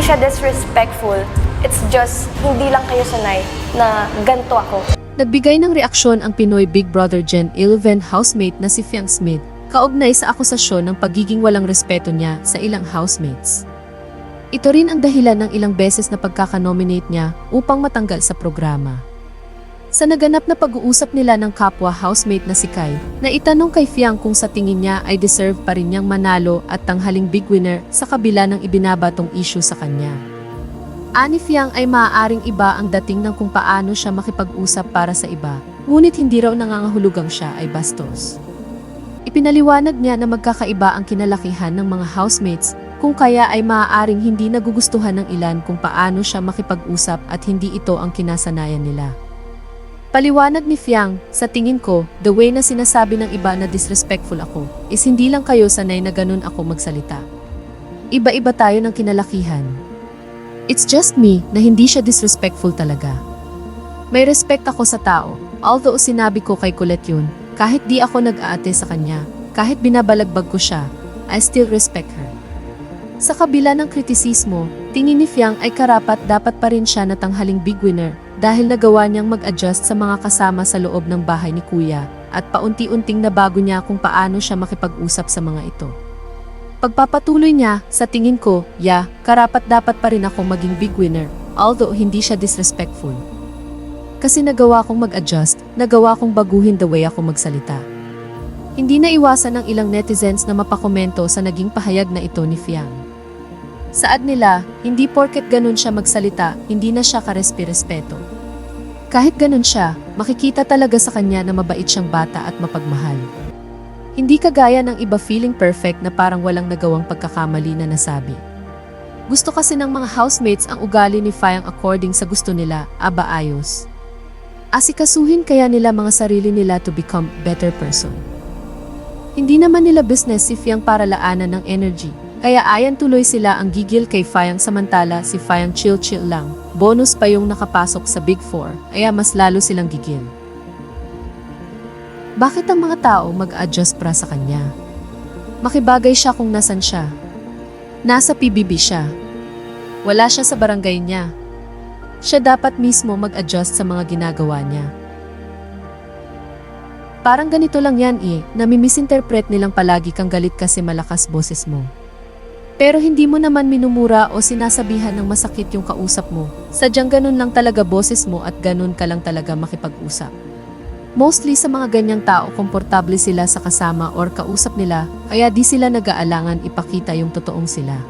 hindi siya disrespectful. It's just, hindi lang kayo sanay na ganto ako. Nagbigay ng reaksyon ang Pinoy Big Brother Gen 11 housemate na si Fiang Smith kaugnay sa akusasyon ng pagiging walang respeto niya sa ilang housemates. Ito rin ang dahilan ng ilang beses na pagkakanominate niya upang matanggal sa programa. Sa naganap na pag-uusap nila ng kapwa housemate na si Kai, na itanong kay Fiang kung sa tingin niya ay deserve pa rin niyang manalo at tanghaling big winner sa kabila ng ibinabatong issue sa kanya. Ani Fiang ay maaaring iba ang dating ng kung paano siya makipag-usap para sa iba, ngunit hindi raw nangangahulugang siya ay bastos. Ipinaliwanag niya na magkakaiba ang kinalakihan ng mga housemates kung kaya ay maaaring hindi nagugustuhan ng ilan kung paano siya makipag-usap at hindi ito ang kinasanayan nila. Paliwanag ni Fiang, sa tingin ko, the way na sinasabi ng iba na disrespectful ako, is hindi lang kayo sanay na ganun ako magsalita. Iba-iba tayo ng kinalakihan. It's just me na hindi siya disrespectful talaga. May respect ako sa tao, although sinabi ko kay Colette yun, kahit di ako nag-aate sa kanya, kahit binabalagbag ko siya, I still respect her. Sa kabila ng kritisismo, tingin ni Fiang ay karapat dapat pa rin siya na tanghaling big winner dahil nagawa niyang mag-adjust sa mga kasama sa loob ng bahay ni Kuya at paunti-unting nabago niya kung paano siya makipag-usap sa mga ito. Pagpapatuloy niya, sa tingin ko, yeah, karapat dapat pa rin ako maging big winner, although hindi siya disrespectful. Kasi nagawa kong mag-adjust, nagawa kong baguhin the way ako magsalita. Hindi na iwasan ng ilang netizens na mapakomento sa naging pahayag na ito ni Fiang. Saad nila, hindi porket ganun siya magsalita, hindi na siya karespi-respeto. Kahit ganun siya, makikita talaga sa kanya na mabait siyang bata at mapagmahal. Hindi kagaya ng iba feeling perfect na parang walang nagawang pagkakamali na nasabi. Gusto kasi ng mga housemates ang ugali ni Fiang according sa gusto nila, aba ayos. Asikasuhin kaya nila mga sarili nila to become better person. Hindi naman nila business si Fiang para laanan ng energy, kaya ayan tuloy sila ang gigil kay Fiang samantala si Fiang chill-chill lang. Bonus pa yung nakapasok sa Big Four, kaya mas lalo silang gigil. Bakit ang mga tao mag-adjust para sa kanya? Makibagay siya kung nasan siya. Nasa PBB siya. Wala siya sa barangay niya. Siya dapat mismo mag-adjust sa mga ginagawa niya. Parang ganito lang yan eh, namimisinterpret nilang palagi kang galit kasi malakas boses mo. Pero hindi mo naman minumura o sinasabihan ng masakit yung kausap mo. Sadyang ganun lang talaga boses mo at ganun ka lang talaga makipag-usap. Mostly sa mga ganyang tao, komportable sila sa kasama or kausap nila, kaya di sila nag-aalangan ipakita yung totoong sila.